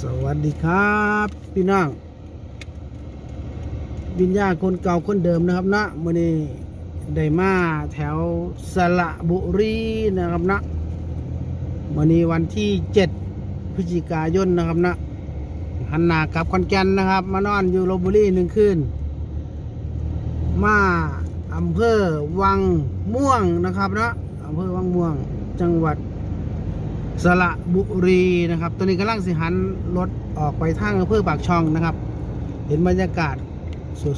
สวัสดีครับ พี่น้องวิญญาณคนเก่าคนเดิมนะครับนะมื่อนี้ได้มาแถวสระบุรีนะครับนะมื่อนี้วันที่7พฤศจิกายนนะครับนะหันหน้ากับคอนแกนนะครับ มานอนอยู่ลบบุรีหนึ่งคืนมาอำเภอวังม่วงนะครับนะอำเภอวังม่วงจังหวัด สระบุรีนะครับตอนนี้กำลังสิหันรถออกไปทางอำเภอปากช่องนะครับ เห็นบรรยากาศ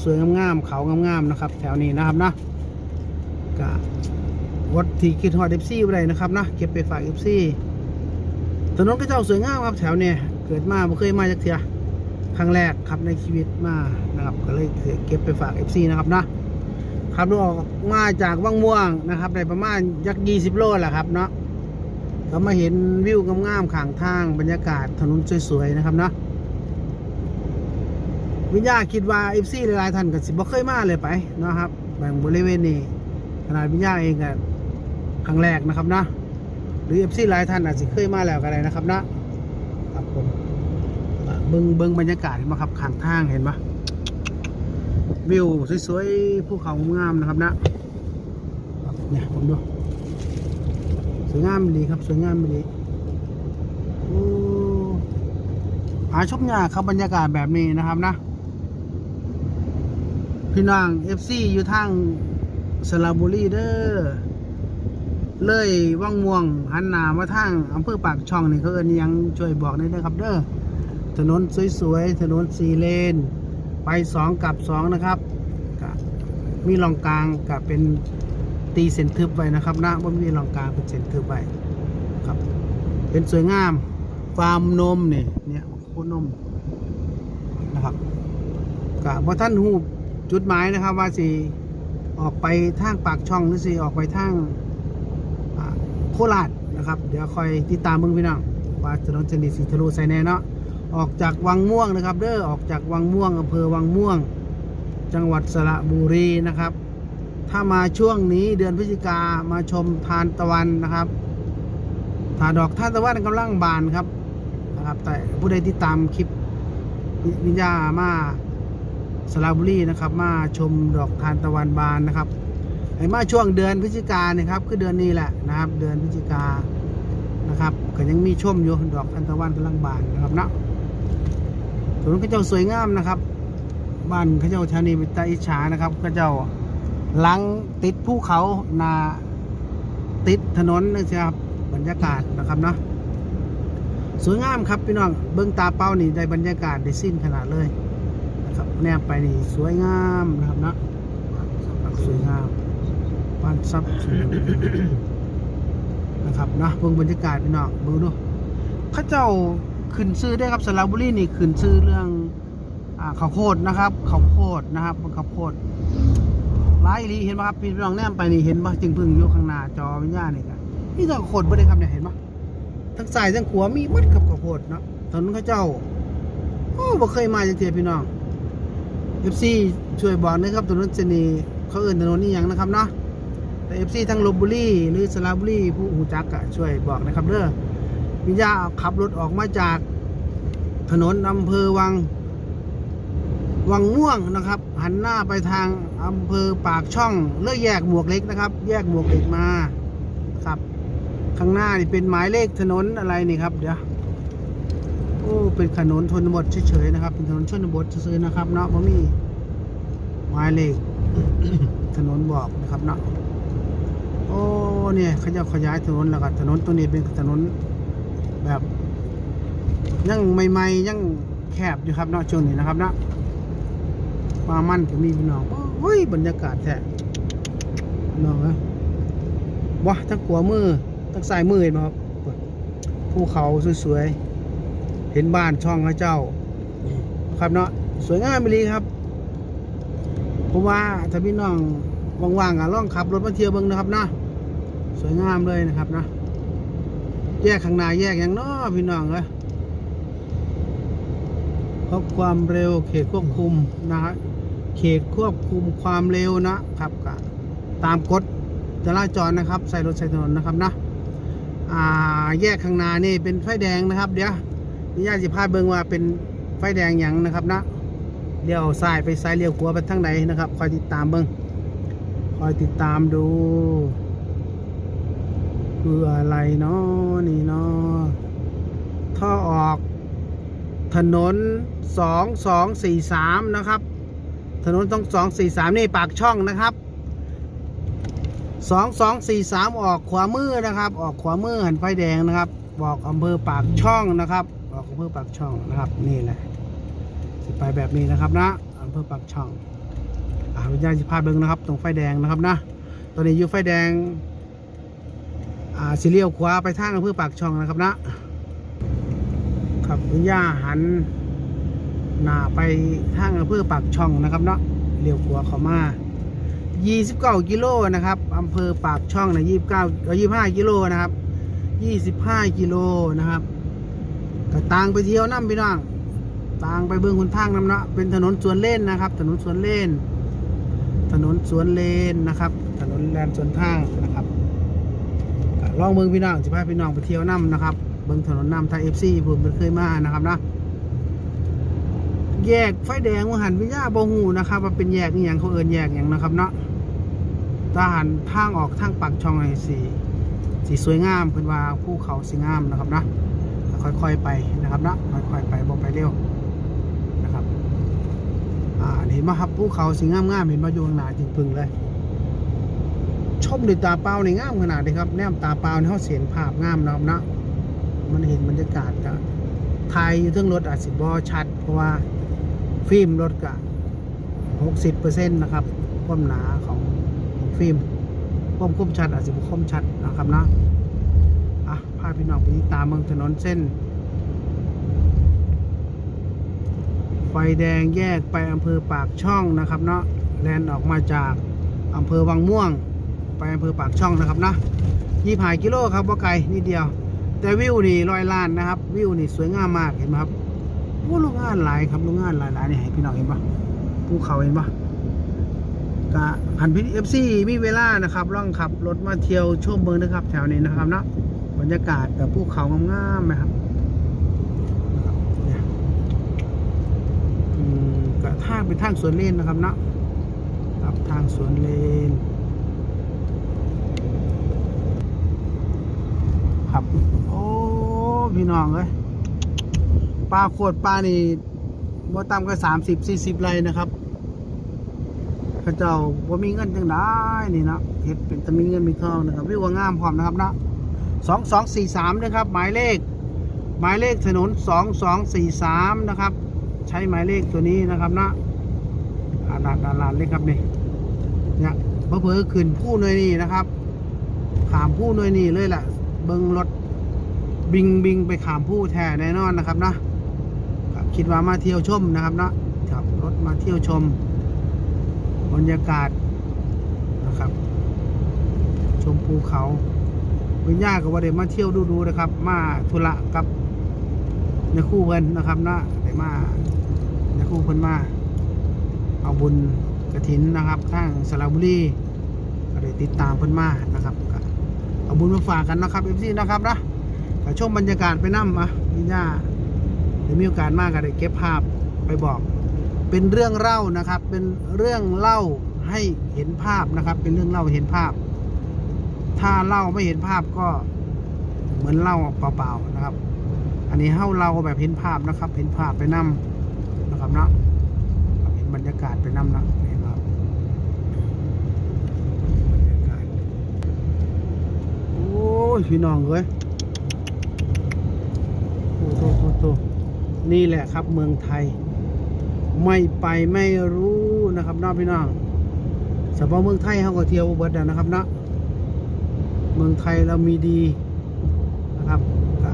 สวยๆงามๆเขางามๆนะครับ แถวนี้นะครับนะก็วัดที่คิดฮอดเอฟซีไปเลยนะครับนะเก็บไปฝากเอฟซีถนนก็เจ้าสวยงามครับแถวเนี่ยเกิดมาไม่เคยมาจากเทียครั้งแรกครับในชีวิตมานะครับ ก็เลยเก็บไปฝากเอฟซีนะครับนะขับรถออกมาจากวังม่วงนะครับได้ประมาณยักยี่สิบโลแหละครับเนาะ ก็มาเห็นวิวงามๆข้างทางบรรยากาศถนนสวยๆนะครับเนาะวิญญาคิดว่าเอฟซีหลายๆท่านก็สิบ่เคยมาเลยไปเนาะครับแบ่งบริเวณนี้ขนาดวิญญาเองก็ครั้งแรกนะครับเนาะหรือเอฟซีหลายท่านอาจจะเคยมาแล้วก็ได้นะครับนะครับผมเบิ่งเบิ่งบรรยากาศเห็นไหมครับข้างทางเห็นไหมวิวสวยๆภูเขางามนะครับนะเนี่ยผมดู วยงามดีครับ สวยงามดีโอ้หาชมยากครับบรรยากาศแบบนี้นะครับนะ พี่น้องเอฟซีอยู่ทางสระบุรีเด้อเลยว่างม่วงหันหนามาทางอำเภอปากช่องนี่เขาเอินยังช่วยบอกหน่อยนะครับเด้อถนนสวยๆถนนสี่เลน ไปสองกับสองนะครับ มีลองกลางกับเป็น ตีเส้นทึบไว้นะครับนะว่ามีรองกลางเป็นเส้นทึบไว้ครับ เป็นสวยงามฟาร์มนมเนี่ยเนี่ยโคนมนะครับกะว่าท่านหูจุดหมายนะครับว่าสิออกไปทางปากช่องหรือสิออกไปทางโคราชนะครับ เดี๋ยวคอยติดตามเบิ่งพี่น้องว่าถนนเจนิสีทะลุใส่แน่เนาะออกจากวังม่วงนะครับ เด้อออกจากวังม่วงอำเภอวังม่วง จังหวัดสระบุรีนะครับ ถ้ามาช่วงนี้เดือนพฤศจิกามาชมทานตะวันนะครับถ้าดอกทานตะวันกำลังบานครับนะครับ แต่ผู้ใดที่ตามคลิปวิญญามาสระบุรีนะครับ มาชมดอกทานตะวันบานนะครับไอ้มาช่วงเดือนพฤศจิกาเนี่ยครับคือเดือนนี้แหละนะครับ เดือนพฤศจิกานะครับก็ยังมีชมอยู่ดอกทานตะวันกำลังบานนะครับเนาะถนนข้าเจ้าสวยงามนะครับ บ้านข้าเจ้าชานีเป็นตาอิจฉานะครับข้าเจ้า หลังติดภูเขานาติดถนนนี่สิครับบรรยากาศนะครับเนาะสวยงามครับพี่น้องเบื้องตาเป้านี่ได้บรรยากาศได้สิ้นขนาดเลยนะครับแนบไปนี่สวยงามนะครับเนาะสวยงามบ้านซับสวยนะครับเนาะเบื้องบรรยากาศพี่น้องเบื้องดูข้าเจ้าขึ้นซื้อได้ครับสระบุรีนี่ขึ้นซื้อเรื่องอข้าวโพดนะครับข้าวโพดนะครับข้าวโพด หลายอีหลีเห็นไหมครับพี่น้องแนมไปนี่เห็นปะจึงพึ่งอยู่ข้างหน้าจอวิญญาณนี่กันนี่ต้องโคตรบ่ได้ครับเนี่ยเห็นปะทั้งซ้ายทั้งขวามีมัดกับข้าวโพดเนาะถนนเข้าเจ้าโอ้บ่เคยมาจังเทียพี่น้อง FC ช่วยบอกนะครับถนนเสนีเขาเอิ้นถนนนี่ยังนะครับเนาะแต่ FC ทั้งลบบุรีหรือสระบุรีผู้หูจักอะช่วยบอกนะครับเด้อวิญญาขับรถออกมาจากถนนอำเภอวัง วังม่วงนะครับ หันหน้าไปทาง อำเภอปากช่องเลือกแยกหมวกเล็กนะครับ แยกหมวกเล็กมาครับ ข้างหน้านี่เป็นหมายเลขถนนอะไรนี่ครับ เดี๋ยวโอ้เป็นถนนชนบทเฉยๆนะครับ เป็นถนนชนบทเฉยๆนะครับเนาะบ่มีหมายเลขถนนบอกนะครับเนาะโอ้เนี่ยเขาจะขยายถนนแล้วก็ถนนตัวนี้เป็นถนนแบบยังใหม่ๆยังแคบอยู่ครับเนาะช่วงนี้นะครับเนาะมามั่นก็มีพี่น้องโอ้ย บรรยากาศแท้พี่น้องนะว้าทั้งขวามือทั้งซ้ายมือเห็นไหมครับภูเขาสวยๆ เห็นบ้านช่องพระเจ้า ครับเนาะสวยงามไปเลยครับผมว่าถ้าพี่น้องว่างๆอะล่องขับรถมาเที่ยวเบิ่งนะครับนะสวยงามเลยนะครับนะแยกข้างหน้าแยกอย่างเนาะพี่น้องเอ้ยเพราะความเร็วเขตควบคุมนะฮะ เขตควบคุมความเร็วนะครับก็ตามกฎจราจรนะครับ ใส่รถใส่ถนนนะครับนะอ่าแยกข้างหน้านี่เป็นไฟแดงนะครับ เดี๋ยววิญญาณสิพาเบิ่งว่าเป็นไฟแดงหยังนะครับนะเลี้ยวซ้ายไปซ้ายเลี้ยวขวาไปทางไหนนะครับ คอยติดตามเบิ่งคอยติดตามดู คืออะไรเนาะนี่เนาะท่อออกถนนสองสองสี่สามนะครับ ถนนต้องสองสี่สามนี่ปากช่องนะครับสองสองสี่สามออกขวามือนะครับ ออกขวามือหันไฟแดงนะครับ บอกอำเภอปากช่องนะครับ ออกอำเภอปากช่องนะครับ นี่แหละสิไปแบบนี้นะครับนะอำเภอปากช่องอาวิญญาณสิพาเบิ้งนะครับ ตรงไฟแดงนะครับนะตอนนี้อยู่ไฟแดงอ่าสิเลี้ยวขวาไปทางอำเภอปากช่องนะครับนะครับคุณย่าหัน หนาไปทางอำเภอปากช่องนะครับเนาะเลี้ยวขวาเข้ามา 29 กิโลนะครับอำเภอปากช่องนะ29เอ่อ25 กิโลนะครับ 25 กิโลนะครับก็ต่างไปเที่ยวน้ำพี่น้องต่างไปเบื้องคนทางน้ำเนาะเป็นถนนสวนเล่นนะครับ ถนนสวนเล่น ถนนสวนเลนนะครับ ถนนแลนสวนทางนะครับก็ลองเบิ่งพี่น้องสิพาพี่น้องไปเที่ยวน้ำนะครับ เบิ่งถนนน้ำไทยเอฟซีผมเคยมานะครับนะ แยกไฟแดงว่าหันวิญญาบ่หูนะครับว่าเป็นแยกอย่างเขาเอินแยกอย่างนะครับเนาะทหารทางออกทางปากช่องไอสีสีสวยงามเป็นว่าภูเขาสีงามนะครับนะค่อยๆไปนะครับเนาะค่อยๆไปบ่ไปเร็วนะครับอ่าเห็นไหมครับภูเขาสีงามๆเห็นมาอยู่ข้างหน้าจริงพึงเลยชมด้วยตาเปล่าในงามขนาดนี้ครับแนมตาเปล่าในเขาเสียนภาพงามนะครับนะมันเห็นบรรยากาศก็ถ่ายอยู่เทั้งรถอาจสิบอชัด เพราะว่า ฟิล์มรถก็หกสิบเปอร์เซ็นต์นะครับความหนาของของฟิล์มความคมชัดอาจจะบุคมชัดนะครับนะอะพาพี่น้องไปติดตามเมืองถนนเส้น ไฟแดงแยกไปอำเภอปากช่องนะครับเนาะแลนออกมาจากอำเภอวังม่วง ไปอำเภอปากช่องนะครับนะยี่หายกิโลครับว่าไกลนิดเดียว แต่วิวนี่ร้อยล้านนะครับ วิวนี่สวยงามมากเห็นไหมครับ โอ้โรงงานหลายครับโรงงานหลายๆนี่ให้พี่น้องเห็นปะภูเขาเห็นปะกะหันพิเอฟซีมีเวลานะครับล่องขับรถมาเที่ยวชมเมืองนะครับ แถวนี้นะครับเนาะบรรยากาศแบบภูเขางามๆนะครับกับเนี่ยอืมกะทางเป็นทางสวนเลนนะครับเนาะครับทางสวนเลนครับ โอ้ พี่น้องเอ้ย ปลาโคดปลานี่บ่ต่ำก็สามสิบสี่สิบไรนะครับเข้าเจ้าบ่มีเงินจังได้นี่นะเฮ็ดเป็นแตมีเงินมีทองนะครับวิวว่างามพร้อมนะครับนะสองสองสี่สามนะครับ หมายเลข หมายเลขถนนสองสองสี่สามนะครับ ใช้หมายเลขตัวนี้นะครับนะอ่าลานลานลานเลยครับนี่เนี่ยเพื่อขึ้นผู้หน่วยนี่นะครับขามผู้หน่วยนี่เลยแหละเบิ้งรถบิงบิงไปขามผู้แท้แน่นอนนะครับนะ คิดว่ามาเที่ยวชมนะครับเนาะขับรถมาเที่ยวชม บรรยากาศนะครับ ชมภูเขาวิญญากับว่าเดมาเที่ยวดูๆนะครับ มาธุระกับในคู่เพิ่นนะครับเนาะได้มาในคู่เพิ่นมา เอาบุญกระถินนะครับทางสระบุรีก็ได้ติดตามเพิ่นมานะครับเอาบุญมาฝากกันนะครับเอฟซีนะครับนะก็ชมบรรยากาศไปนั่มอะพี่ย่า ได้มีโอกาสมากก็ได้เก็บภาพไปบอก เป็นเรื่องเล่านะครับ เป็นเรื่องเล่าให้เห็นภาพนะครับ เป็นเรื่องเล่าเห็นภาพ ถ้าเล่าไม่เห็นภาพก็เหมือนเล่าเปล่าๆนะครับ อันนี้เฮ้าเราแบบเห็นภาพนะครับ เห็นภาพไปนํนะครับเนาะเห็นบรรยากาศไปนํนะเห็นครับบรรยากาศโอ้ยพี่น้องเอ้ยโอ้โตโตโต นี่แหละครับเมืองไทย ไม่ไปไม่รู้นะครับน้องพี่น้องเฉพาะเมืองไทยเขาก็เที่ยวเบิดแล้วนะครับนะเมืองไทยเรามีดีนะครับก็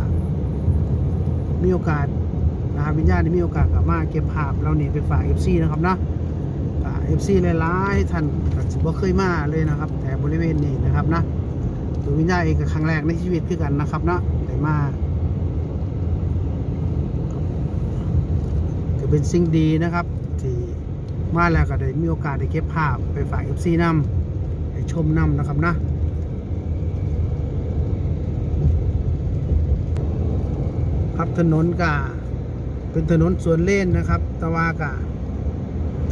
มีโอกาสนะครับวิญญาณได้มีโอกาสกลับมาเก็บภาพเรานี่ไปฝากเอฟซีนะครับนะเอฟซีหลายๆท่านก็สิบ่เคยมาเลยนะครับ แต่บริเวณนี้นะครับนะตัววิญญาณเองก็ครั้งแรกในชีวิตคือกันนะครับนะได้มา เป็นสิ่งดีนะครับ ที่มาแล้วก็ได้มีโอกาสได้เก็บภาพไปฝาก FC นำได้ชมนำนะครับนะครับถนนกะเป็นถนนสวนเล่นนะครับต่ว่ากะ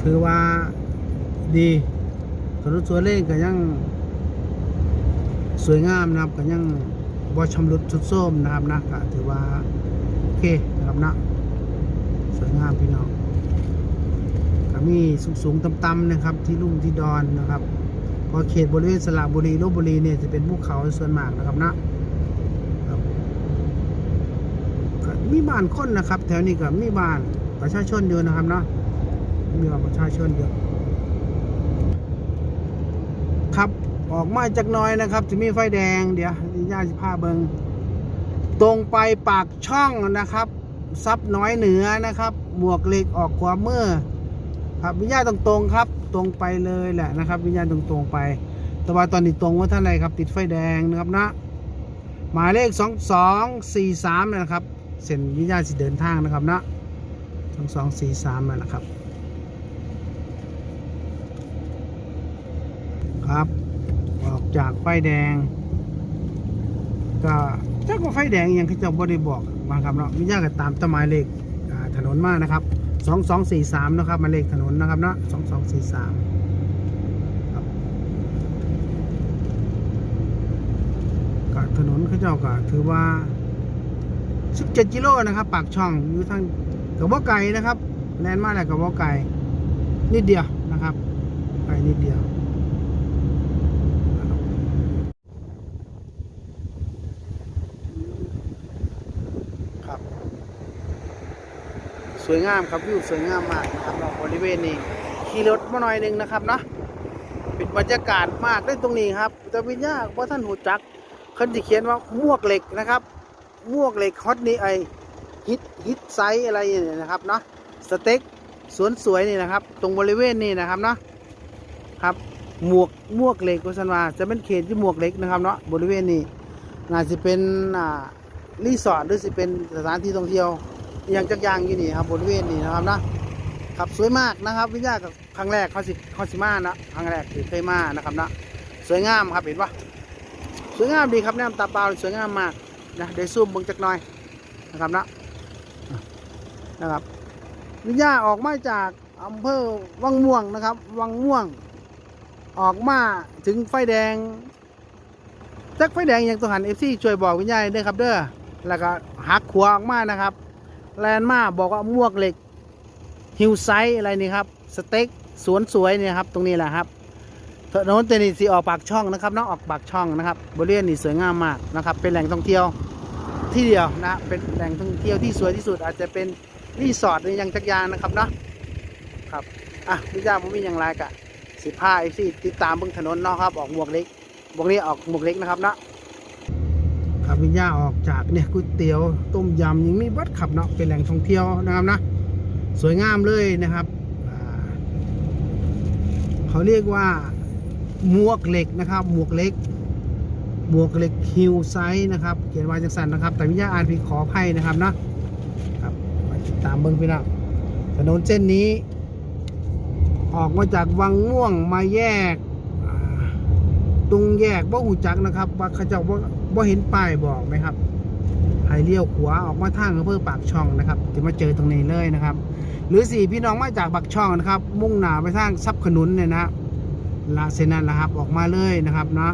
ถือว่าดี ถนนสวนเล่นก็ยัง สวยงามนะครับก็ยังบ่ชำรุดทรุดโทมนะครับนะก็ถือว่า โอเคนะครับนะ สวยงามพี่น้องก็มีสูงสูงๆต่ำๆนะครับ ที่ลุ่มที่ดอนนะครับพอเขตบริเวณสระบุรีลบบุรีเนี่ยจะเป็นภูเขาส่วนมากนะครับนะมีบ้านคนนะครับ แถวนี้ก็มีบ้านประชาชนเยอะนะครับเนาะมีบ้านประชาชนเยอะครับออกมาจากน้อยนะครับ จะมีไฟแดงเดี๋ยวย่าสิพาเบิงตรงไปปากช่องนะครับ ซับน้อยเหนือนะครับหมวกเหล็กออกขวามือครับวิญญาณตรงๆครับ ตรงไปเลยแหละนะครับ วิญญาณตรงๆไป แต่ว่าตอนนี้ตรงว่าท่านไรครับ ติดไฟแดงนะครับนะหมายเลขสองสองสี่สามนะครับ เส้นวิญญาณสิเดินทางนะครับนะสองสองสี่สามนะครับ ครับ ออกจากไฟแดง ก็จักว่าไฟแดงยังเขาจะบ่ได้บอก มาครับเนาะมีญาก็ตามต้นไม้เลขถนนมากนะครับสองสองสี่สามนะครับมาเลขถนนนะครับเนาะสองสองสี่สามกับก็ถนนเขาเจ้าก็ถือว่าสิบเจ็ดกิโลนะครับ ปากช่องอยู่ทางกับว่าไก่นะครับแลนมาแล้วกับว่าไก่นิดเดียวนะครับไก่นิดเดียว ครับ ส วยงามครับวิวสวยงามมากนะครับเราบริเวณนี้ขี่รถมาหน่อยหนึ่งนะครับเนาะเป็นบรรยากาศมากได้ตรงนี้ครับแต่วิญญาณเพราะท่านหูจักเขาจะเขียนว่ามวกเหล็กนะครับมวกเหล็กฮอตนี่ไอฮิตฮิตไซส์อะไรเนี่ยนะครับเนาะสเต็กสวนสวยนี่นะครับ ตรงบริเวณนี้นะครับเนาะครับหมวกมวกเหล็กกุศลวาจะเป็นเขตที่หมวกเหล็กนะครับเนาะบริเวณนี้น่าจะเป็นอ่ารีสอร์ทหรือสิเป็นสถานที่ท่องเที่ยว อย่างจักอย่างอยู่นี่ครับบริเวณนี้นะครับนะครับสวยมากนะครับ วิญญากับครั้งแรกเขาสิเขาสิมานะครั้งแรกที่เคยมานะครับนะสวยงามครับเห็นปะสวยงามดีครับแนมตาเปล่าสวยงามมากนะเดี๋ยวซูมเบิ่งจักหน่อยนะครับนะนะครับวิญญาออกมาจากอำเภอวังม่วงนะครับ วังม่วง ออกมาถึงไฟแดงจักไฟแดงอย่างตัวหันเอฟซีช่วยบอกวิญญาณด้วยครับเด้อแล้วก็หักขวาออกมานะครับ แลนมาบอกว่ามวกเหล็กฮิวไซอะไรนี่ครับสเต็กสวนสวยเนี่ยครับตรงนี้แหละครับถนนเตนิสีออกปากช่องนะครับน้องออกปากช่องนะครับบริเวณนี้สวยงามมากนะครับ เป็นแหล่งท่องเที่ยวที่เดียวนะเป็นแหล่งท่องเที่ยวที่สวยที่สุด อาจจะเป็นรีสอร์ทหรือยังจักยานนะครับเนาะครับอะวิญญาผมมีอย่างไรกะสิผ้าเอฟซีติดตามเบื้องถนนเนาะครับออกหมวกเล็กบวกนี้ออกหมวกเล็กนะครับเนาะ ครับวิญญาออกจากเนี่ยก๋วยเตี๋ยวต้มยำยังมีวัดขับเนาะเป็นแหล่งท่องเที่ยวนะครับนะสวยงามเลยนะครับเขาเรียกว่าหมวกเหล็กนะครับหมวกเล็กหมวกเหล็กฮิวไซส์นะครับเขียนไว้จังสันนะครับ แต่วิญญาอ่านผิดขออภัยนะครับนะครับมาติดตามเบิ้งพี่น้องถนนเส้นนี้ ออกมาจากวังม่วงมาแยกตรงแยกบ่หูจักนะครับ ว่าเขาเจ้า บ่เห็นป้ายบอกไหมครับให้เลี้ยวขวาออกมาทางอำเภอปากช่องนะครับจะมาเจอตรงนี้เลยนะครับ หรือสี่พี่น้องมาจากปากช่องนะครับ มุ่งหน้าไปทางซับขนุนเนี่ยนะละเซนนั้นนะครับออกมาเลยนะครับเนาะ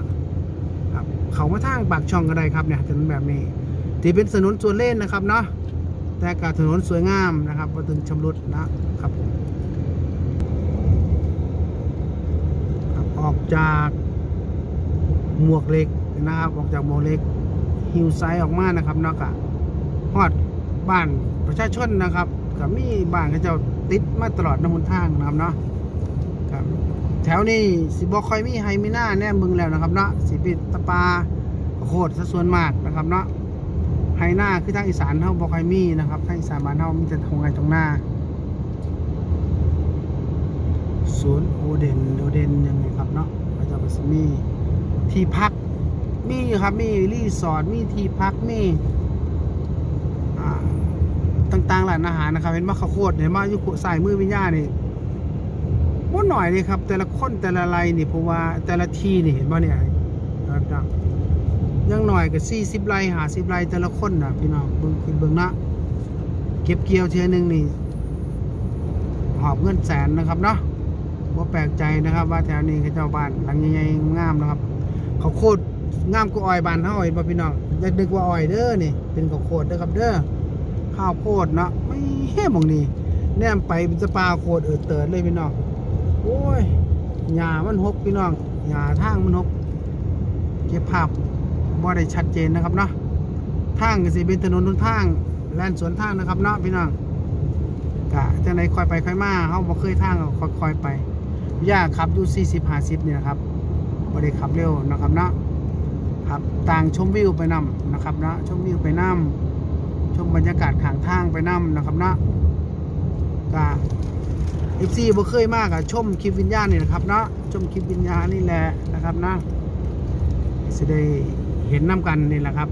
ครับเขามาทางปากช่องก็ได้ครับเนี่ยถนนแบบนี้ที่เป็นถนนส่วนเล่นนะครับเนาะแต่กับถนนสวยงามนะครับมาถึงชำรุดนะครับผมครับออกจากหมวกเหล็ก นะครับ ออกจากหมเล็กฮิวไซด์ออกมานะครับเนาะกะฮอดบ้านประชาชนนะครับกับมีบ้านเขาเจ้าติดมาตลอดน้ำมันทางนะครับเนาะครับแถวนี้สิบอกคอยมีไฮมีหน้าแน่มึงแล้วนะครับเนาะสิปิดตะปาโคตรซะส่วนมากนะครับเนาะไฮหน้าคือทางอีสานเท่าบอกคอยมีนะครับทางอีสานบ้านเท่ามีแต่ทงไงตรงหน้าสวนโอเดนโอเดนยังไงครับเนาะเขาเจ้าก็สิมีที่พัก มีครับมีรีสอร์ทมีที่พักมีอ่าต่างๆร้านอาหารนะครับเห็นว่าข้าวโพดเห็นว่าอยู่ขวสายมือวิญญาณนี่บ่หน่อยเลยครับ แต่ละคนแต่ละไรนี่เพราะว่าแต่ละที่นี่เห็นว่าเนี่ยครับยังหน่อยก็สี่สิบไรหาสิบไรแต่ละคนนะพี่น้องเบิ่งคิดเบิ่งนะเก็บเกี่ยวเทียหนึงนี่หอบเงินแสนนะครับเนาะว่าแปลกใจนะครับ ว่าแถวนี้เขาเจ้าบ้านหลังใหญ่ๆงามนะครับ เขาโคตร งามกว่าอ้อยบ้านเฮาอีกบ่พี่น้องอยากดึกว่าอ้อยเด้อนี่ เป็นข้าวโคตรเด้อครับเด้อข้าวโพดเนาะไม่เฮ้มองนี่แนมไปเป็นสปาโคตรเออเติร์ดเลยพี่น้องโอ้ยหญ้ามันหกพี่น้องหญ้าทางมันหกเก็บภาพบ่ได้ชัดเจนนะครับเนาะทางก็สิเป็นถนนทุนทางแล่นสวนทางนะครับเนาะพี่น้องกะจังไดคอยไปคอยมาเฮาบ่เคยทางก็คอยไปยากขับอยู่40 50เนี่ยนะครับบ่ได้ขับเร็วนะครับเนาะ ครับต่างชมวิวไปนํนะครับนะชมวิวไปนํชมบรรยากาศข้างทางไปนํนะครับเนาะกะ FC บ่เคยมากอะชมคลิปวิญญาณนี่นะครับเนาะชมคลิปวิญญาณนี่แหละนะครับนะจะได้เห็นน้ำกันนี่แหละครับ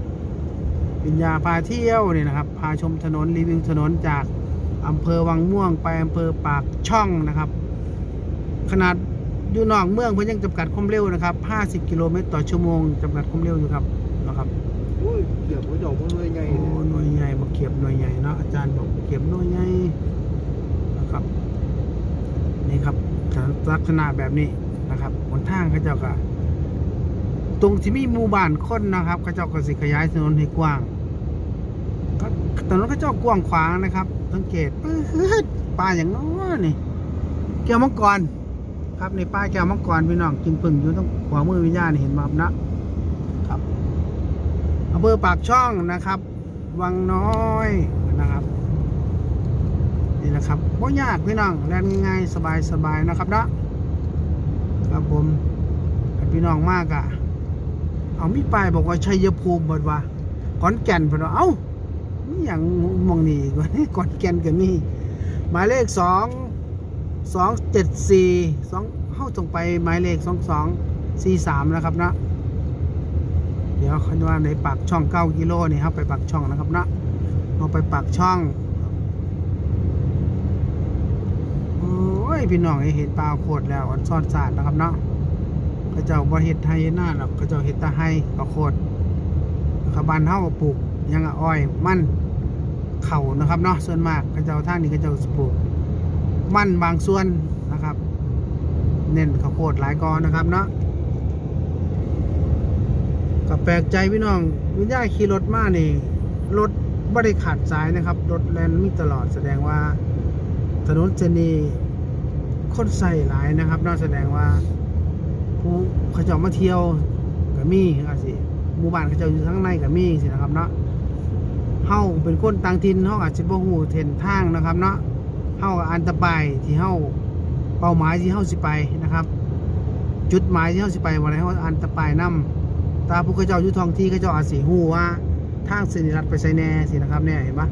วิญญาพาเที่ยวนี่นะครับ พาชมถนนรีวิวถนนจากอำเภอวังม่วงไปอำเภอปากช่องนะครับ ขนาด อยู่นอกเมืองเพิ่นยังจำกัดความเร็วนะครับ 50 กิโลเมตรต่อชั่วโมงจำกัดความเร็วอยู่ครับนะครับโอ้ยเดี๋ยวผมจะออกมาเลยไงโอ้หน่วยใหญ่มาเก็บหน่วยใหญ่เนาะอาจารย์บอกเก็บหน่วยใหญ่นะครับ นี่ครับลักษณะแบบนี้นะครับบนทางเขาเจ้าก็ตรงที่มีหมู่บ้านคนนะครับเขาเจ้าก็สิขยายถนนให้กว้างก็ถนนเขาเจ้ากว้างขวางนะครับ สังเกตปื๊ดป่าอย่างน้อยนี่แก้วมังกร ครับในป้ายแก้วมังกรพี่น้องกินพึ่งอยู่ตรงขวามือวิญญาณนี่เห็นมานะ ครับอำเภอปากช่องนะครับ วังน้อยนะครับนี่นะครับบ่ยากพี่น้องแล่นง่ายๆสบายๆนะครับเนาะครับผมให้พี่น้องมากอะเอามีป้ายบอกว่าชัยภูมิบดว่าขอนแก่นเพิ่นว่าเอ้านี่อย่างมองนี่อีกว่านี่ขอนแก่นก็มีหมายเลขสอง สองเจ็ดสี่สองเข้าตรงไปหมายเลขสองสองสี่สามนะครับเนาะเดี๋ยวคันว่าในปากช่องเก้ากิโลนี่ครับไปปากช่องนะครับเนาะเอาไปปากช่องโอ้ยพี่น้องเห็นปลาโคตรแล้วอันซ่อนสาดนะครับเนาะเขาเจ้าบ่เฮ็ดไทยหน้าหรอกเขาเจ้าเฮ็ดตะไห้ปลาโคตรนะครับานเฮาปลูกยังอะอ้อยมันเข่านะครับเนาะส่วนมากเขาเจ้าท่างนี้เขาเจ้าสิปลูก มันบางส่วนนะครับ เน้นข้าวโพดหลายกอนะครับเนาะก็แปลกใจพี่น้องวิญญาขี่รถมานี่รถบ่ได้ขาดสายนะครับ รถแลนมีตลอดแสดงว่า ถนนเส้นนี้คนใส่หลายนะครับน่าแสดงว่าผู้เขาจ้ามาเที่ยวกับมีอาสิหมู่บ้านเขาจ้าอยู่ข้างในกับมีสินะครับเนาะเฮาเป็นคนต่างถิ่นเฮาอาจจะบ่ฮู้เส้นทางนะครับเนาะ เฮาอันตะไปที่เฮาเป้าหมายที่เฮาสิไปนะครับ จุดหมายที่เฮาสิไปว่าอะไรเฮาอันตะไปนํตาผู้เขาเจ้ายู่ท้องที่เขาเจ้าอาจสิฮู้ว่าทางเส้นนี้รัดไปไสแน่สินะครับเนี่ยเห็นปะ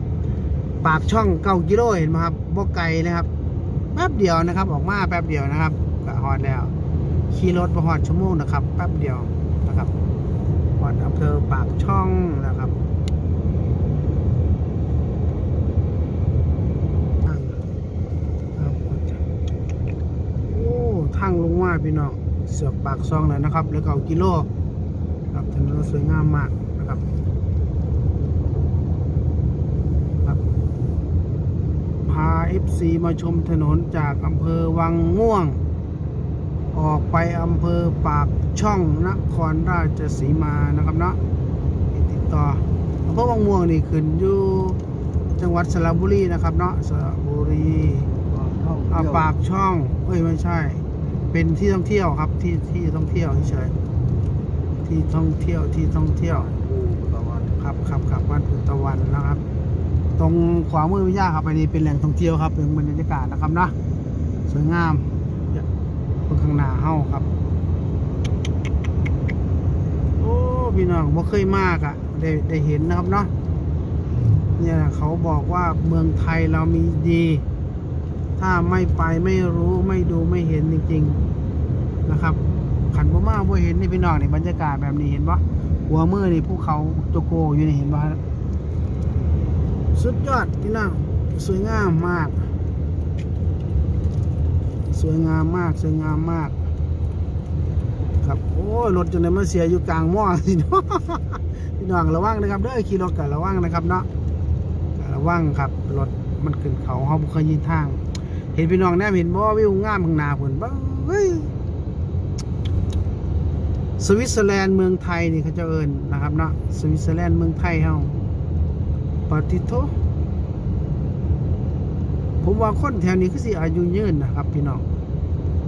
ปากช่องเก้ากิโลเห็นไหมครับบ่ไกลนะครับแป๊บเดียวนะครับ ออกมาแป๊บเดียวนะครับก็ฮอดแล้วขี่รถมาฮอดชั่วโมงนะครับแป๊บเดียวนะครับฮอดอำเภอปากช่องนะครับทางครับโอ้ ทางลงมาพี่น้องเสือกปากช่องเลยนะครับเหลือเก้ากิโลครับถนนสวยงามมากนะครับพา FC มาชมถนนจากอำเภอวังม่วง ออกไปอำเภอปากช่องนครราชสีมานะครับเนาะติดต่ออำเภอวังม่วงนี่ขึ้นอยู่จังหวัดสระบุรีนะครับเนาะสระบุรีอาปากช่องเอ้ยไม่ใช่ เป็นที่ท่องเที่ยวครับที่ที่ท่องเที่ยวเฉยที่ท่องเที่ยวที่ท่องเที่ยวประมาณครับครับครับบ้านพุตะวันนะครับ ตรงขวามือวิญญาครับไปนี่เป็นแหล่งท่องเที่ยวครับเป็นบรรยากาศนะครับนะสวยงามเพิ่งข้างหน้าเฮ้าครับ โอ้พี่น้องบ่เคยมากอะ่ะได้ได้เห็นนะครับเนาะเนี่ยเขาบอกว่าเมืองไทยเรามีดี ถ้าไม่ไปไม่รู้ไม่ดูไม่เห็นจริง ๆนะครับขันบ่มาบ่เห็นนี่พี่น้องในบรรยากาศแบบนี้เห็นปะหัวมือนี่ภูเขาโจโกอยู่นี่เห็นปะสุดยอดพี่น้องสวยงามมาก สวยงามมากสวยงามมาก ครับโอ้รถจนไหนมาเสียอยู่กลางม่วงสิเนาะพี่น้องระวังนะครับเด้อขี่รถกันระวังนะครับเนาะระวังครับรถมันขึ้นเขาเฮาบ่เคยยินทาง เห็นพี่น้องแนมเห็นบ่วิวงามข้างหน้าพุ่นบ่เฮ้ยสวิตเซอร์แลนด์เมืองไทยนี่เขาจะเอิ้นนะครับเนาะสวิตเซอร์แลนด์เมืองไทยเฮาปาติโทผมว่าคนแถวนี้คือสิอายุยืนนะครับ พี่น้อง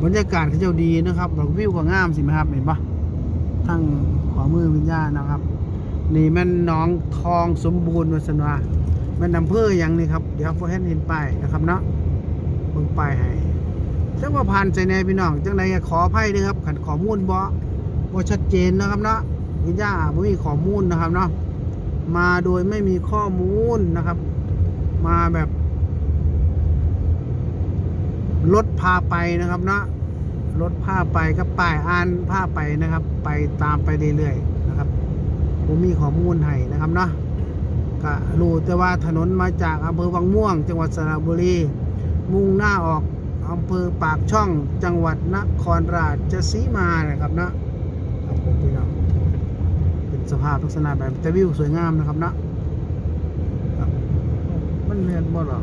บรรยากาศเขาจ้าดีนะครับดอกวิวก็งามสิไหมครับเห็นปะทั้งขวามือวิญญาณนะครับ นี่แม่นน้องทองสมบูรณ์วัสนวาแม่นอำเภออย่างนี้ครับ เดี๋ยวพอเห็นเห็นไปนะครับเนาะ เบิ่งป้ายให้จังว่าผ่านใจแน่พี่น้องจังใดขออภัยด้วยครับขันข้อมูลบ่บ่ชัดเจนนะครับเนาะวิญญาณบ่มีข้อมูลนะครับเนาะมาโดยไม่มีข้อมูลนะครับ มาแบบรถพาไปนะครับเนาะรถพาไปก็ป้ายอ่านพาไปนะครับ ไปตามไปเรื่อยๆนะครับผมมีข้อมูลให้นะครับเนาะก็รู้แต่ว่าถนนมาจากอำเภอวังม่วง จังหวัดสระบุรี มุ่งหน้าออกอำเภอปากช่องจังหวัดนครราชสีมานะครับเนาะครับผมพี่น้องเป็นสภาพลักษณะแบบแต่วิวสวยงามนะครับเนาะมันแม่นบ่ล่ะ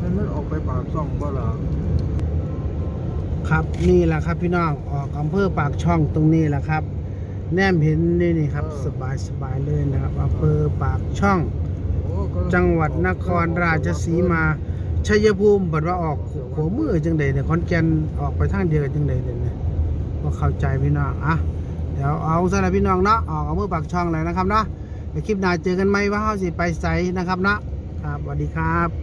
มันมันออกไปปากซ่องบ่ล่ะครับนี่แหละครับพี่น้องออกอำเภอปากช่องตรงนี้แหละครับ แนมเห็นนี่นี่ครับสบายสบายเลยนะครับอำเภอปากช่องโอ้ก็จังหวัดนครราชสีมา ชัยภูมิบัดว่าออกหัวมือจังใดเนี่ยคอนแกนออกไปทางเดียวกันจังใดเนี่ยนะว่าเข้าใจพี่น้องอะเดี๋ยวเอาสำหรับพี่น้องเนาะออกอามือปากช่องเลยนะครับเนาะเดี๋ยวคลิปหน้าเจอกันไหมว่าเฮาสิไปใสนะครับเนาะครับสวัสดีครับ